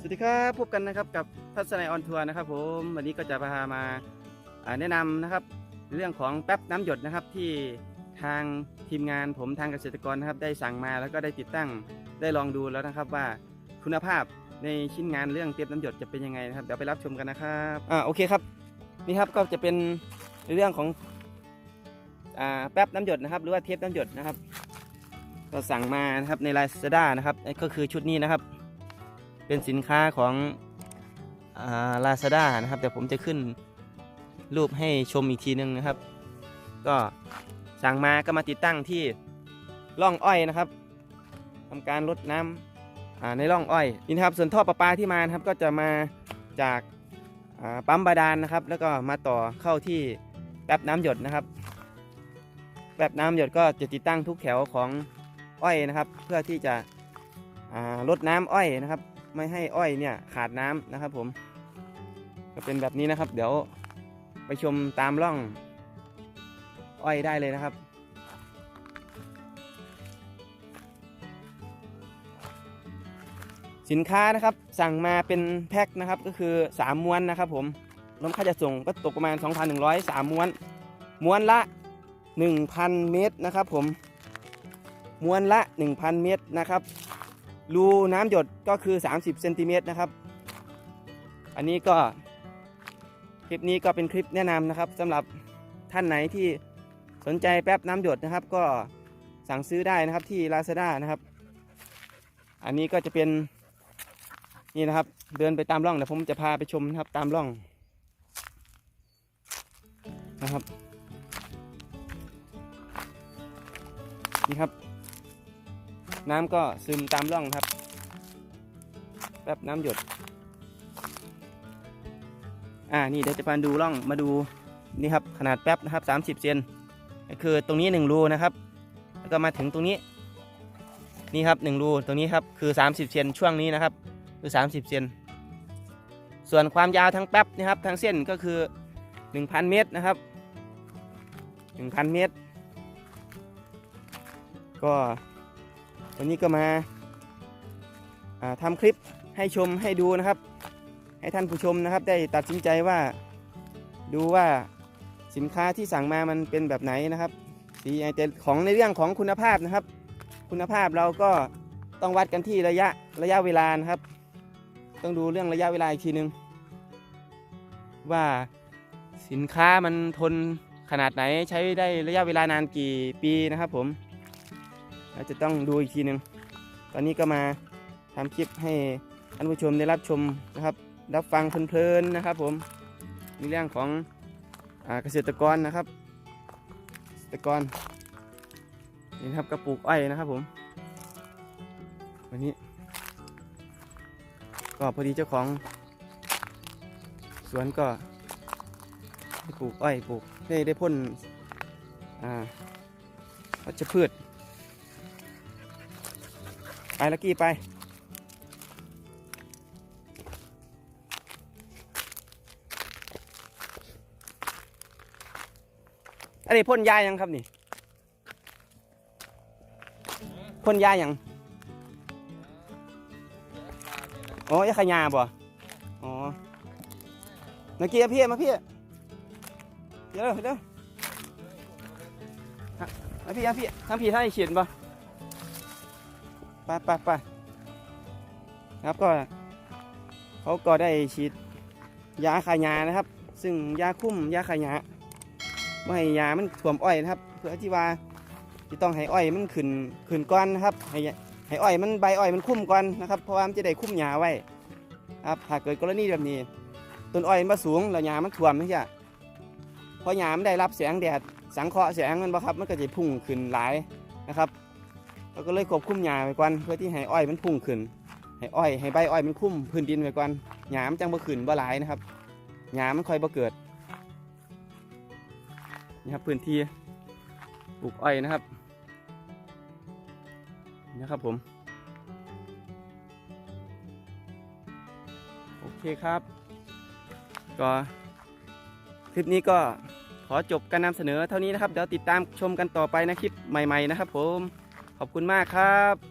สวัสดีครับพบกันนะครับกับทัศนัยออนทัวร์นะครับ ผมวันนี้ก็จะพามาแนะนำนะครับ เรื่องของแป๊บน้ำหยดนะครับที่ทางทีมงานผมทางเกษตรกรนะครับ ได้สั่งมาแล้วก็ได้ติดตั้งได้ลองดูแล้วนะครับว่าคุณภาพในชิ้นงานเรื่องเทปน้ำหยดจะเป็นยังไงนะครับเดี๋ยวไปรับชมกันนะครับอ่าโอเคครับนี่ครับก็จะเป็นเรื่องของอ่าแป๊บน้ำหยดนะครับ หรือว่าเทปน้ำหยดนะครับ ก็สั่งมานะครับใน Lazada นะครับก็คือชุดนี้นะครับ เป็นสินค้าของลาซาด้านะครับเดี๋ยวผมจะขึ้นรูปให้ชมอีกทีนึงนะครับ ก็สั่งมาก็มาติดตั้งที่ร่องอ้อยนะครับทำการรดน้ำอ่าในร่องอ้อยนี่นะครับส่วนท่อประปาที่มานะครับก็จะมาจากาปั๊มบาดาลนะครับ แล้วก็มาต่อเข้าที่แป๊บน้ำหยดนะครับแป๊บน้ำหยดก็จะติดตั้งทุกแถวของอ้อยนะครับ เพื่อที่จะอ่ารดน้ำอ้อยนะครับ ไม่ให้อ้อยเนี่ยขาดน้ำนะครับผมก็เป็นแบบนี้นะครับ เดี๋ยวไปชมตามร่องอ้อยได้เลยนะครับสินค้านะครับสั่งมาเป็นแพ็คนะครับก็คือ 3 ม้วนนะครับผมรวมค่าจะส่งก็ตกประมาณ 2,103 ม้วน ม้วนละ 1,000 เมตรนะครับผม ม้วนละ 1,000 เมตรนะครับ รูน้ำหยดก็คือ 30เซนติเมตรนะครับ อันนี้ก็คลิปนี้ก็เป็นคลิปแนะนำนะครับสำหรับท่านไหนที่สนใจแป๊บน้ำหยดนะครับ ก็สั่งซื้อได้นะครับที่ Lazada นะครับ อันนี้ก็จะเป็นนี่นะครับ เดินไปตามร่องเดี๋ยวผมจะพาไปชมนะครับตามร่องนะครับนี่ครับ น้ำก็ซึมตามร่องครับ แป๊บน้ำหยด อ่า นี่เดี๋ยวจะมาดูร่องมาดูนี่ครับขนาดแป๊บนะครับ 30 เซนคือตรงนี้ 1 รูนะครับ แล้วก็มาถึงตรงนี้ นี่ครับ 1 รูตรงนี้ครับคือ 30 เซนช่วงนี้นะครับ คือ 30 เซนส่วนความยาวทั้งแป๊บนะครับทั้งเส้นก็คือ 1,000 เมตรนะครับ 1,000 เมตร ก็ วันนี้ก็มาาทำคลิปให้ชมให้ดูนะครับ ให้ท่านผู้ชมนะครับ ได้ตัดสินใจว่าดูว่าสินค้าที่สั่งมามันเป็นแบบไหนนะครับสีแต่ของในเรื่องของคุณภาพนะครับ คุณภาพเราก็ต้องวัดกันที่ระยะระยะเวลานะครับ ต้องดูเรื่องระยะเวลาอีกทีนึง ว่าสินค้ามันทนขนาดไหนใช้ได้ระยะเวลานานกี่ปีนะครับผม เราจะต้องดูอีกทีหนึ่งตอนนี้ก็มาทำคลิปให้ท่านผู้ชมได้รับชมนะครับ รับฟังเพลินๆนะครับ ผมในเรื่องของอเกษตรกรนะครับ เกษตรกรนี่นะครับกระปลูกอ้อยนะครับผม วันนี้ ก็พอดีเจ้าของ สวนก็ปลูกอ้อยปลูกให้ได้พ่นอ่าวัชพืช ไปลักกี้ไป อันนี้พ่นยายังครับนี่พ่นยายังอ๋อยาขยาบ่อ๋อนักกี้มาพี่มาพี่เดี๋ยวเดี๋ยวมาพี่มาพี่ทำพี่ท่านเขียนบ่ ไปไปไปครับก็เขาก็ได้ฉีดยาขายานะครับ ซึ่งยาคุ้มยาขายาไม่ให้ยามันถ่วมอ้อยนะครับ เพื่อที่ว่าที่ต้องให้อ้อยมันขึ้นขึ้นก้อนนะครับให้ให้อ้อยมันใบอ้อยมันคุ้มก่อนนะครับ เพราะว่ามันจะได้คุ้มหญ้าไว้ครับหากเกิดกรณีแบบนี้ต้นอ้อยมันสูงแล้วหญ้ามันถ่วมไม่ใช่พอหญ้ามันได้รับแสงแดดสังเคราะห์แสงมันบ่ครับมันก็จะพุ่งขึ้นหลายนะครับ เราก็เลยควบคุมหญ้าไปก่อนเพื่อที่ให้อ้อยมันพุ่งขึ้น ให้อ้อยให้ใบอ้อยมันคุ้มพื้นดินไปก่อนหญ้ามันจังบ่ขึ้นบ่หลายนะครับหญ้ามันค่อยบ่เกิดนี่ครับพื้นที่ปลูกอ้อยนะครับนี่นะครับผมโอเคครับ ก็คลิปนี้ก็ขอจบการนำเสนอเท่านี้นะครับ เดี๋ยวติดตามชมกันต่อไปนะคลิปใหม่ ๆ นะครับผม ขอบคุณมากครับ